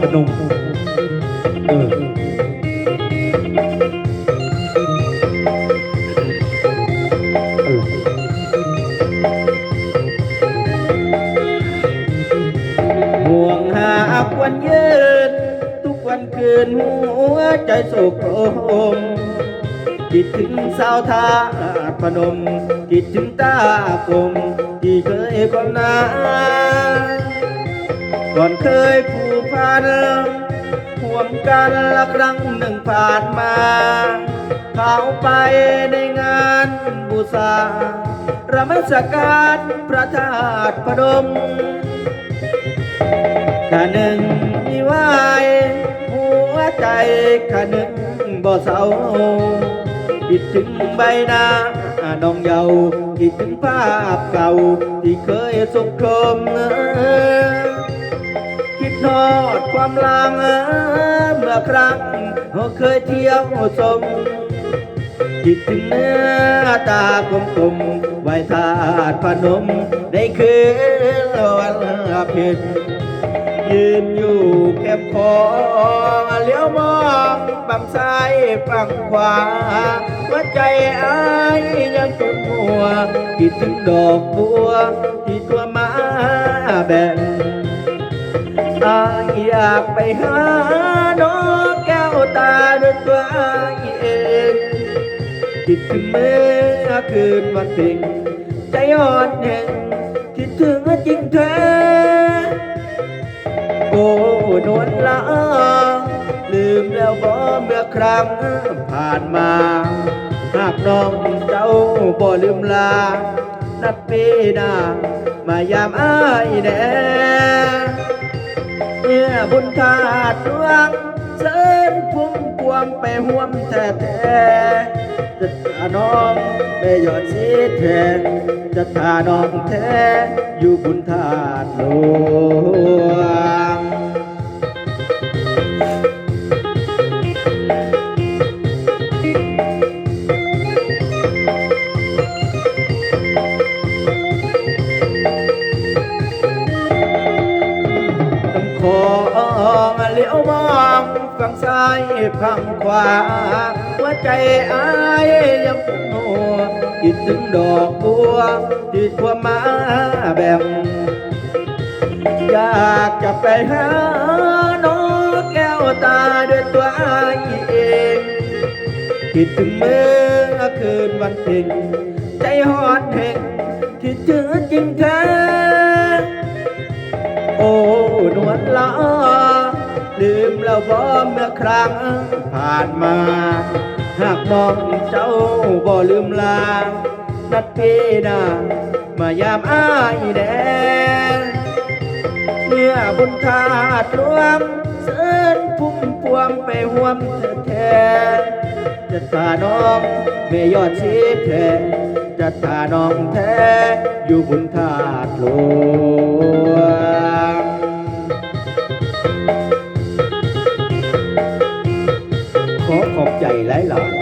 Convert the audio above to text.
พนมเออห่วงหาวันยืนทุกวันคืนหัวใจโศกโคมคิดถึงสาวทาพนมคิดถึงตากลมที่เคยความนาก่อนเคยผูกพัน กันละครั้งหนึ่งผ่านมา เขาไปในงานบูชาระมัสการพระธาตุพนมข้าหนึ่งมีไหวหัวใจข้าหนึ่งบ่เศร้าคิดถึงใบหน้าน้องเยาว์คิดถึงภาพเก่าที่เคยสุขคมคิดทอ ความลังเมื่อครั้งเราเคยเที่ยวชมคิดถึงเนื้อตากลมๆไหวทาดพนมในคืนวันเพ็ญยืนอยู่แคบคอเลี้ยวมองฝั่งซ้ายฝั่งขวาหัวใจอ้ายยังตุนหัวคิดถึงดอกบัวที่ตัวมาแบ่งาอยากไปหาน้องแก้วตาด้วยตัวายเองคิดถึงเมื่อคืนวันเพ็ญใจอ่อนแห่งคิดถึงจริงแท้โอ้นวลละลืมแล้วบ่เมื่อครั้งผ่านมา หากน้องเจ้าบ่ลืมลานัดปีหน้ามายามอ้ายแน่ เมื่อบุญทาดดวงเชิญพุ่มพวงไปห่วมแท้แท้จะทาน้องไม่ยอดสีแทนจะทาน้องแท้อยู่บุญธาตุหลวง ฝั่งซ้ายฝั่งขวา หัวใจอายยังปุ่นหัวคิดถึงดอกบัวที่ทั่วมาแบ่งอยากจะไปหาน้องแก้วตาด้วยตัวอายเองคิดถึงเมื่อคืนวันเพ็ญใจหอนแห่งคิดถึงจริงแท้โอ้นวลละ ลืมแล้วบ่เมื่อครั้งผ่านมา หากน้องเจ้าบ่ลืมลา นัดพี่นามายามอ้ายแดงเมื่อบุญทาดรวมเสินพุ่มพวงไปห่วมเธอแท้จะตาน้องไม่ยอดชีพแท้จะตาน้องแท้อยู่บุญทาดหลว கையெல்லாம்